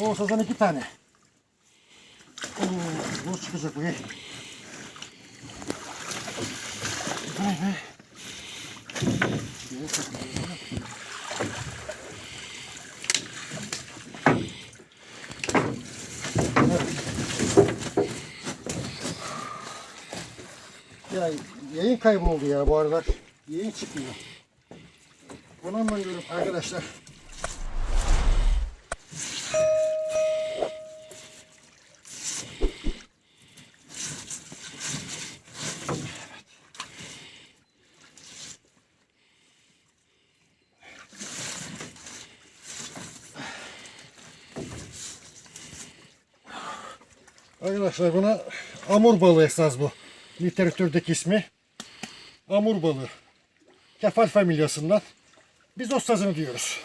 O sazan iki tane. Oo, bu çıkacak bu. Vay saklanıyor. Ya yayın kayboldu ya bu aralar. Yayın çıkmıyor. Bunu anlamıyorum arkadaşlar. Arkadaşlar buna amur balığı esas bu. Literatürdeki ismi. Amur balığı. Kefal familyasından. Biz o sazını diyoruz.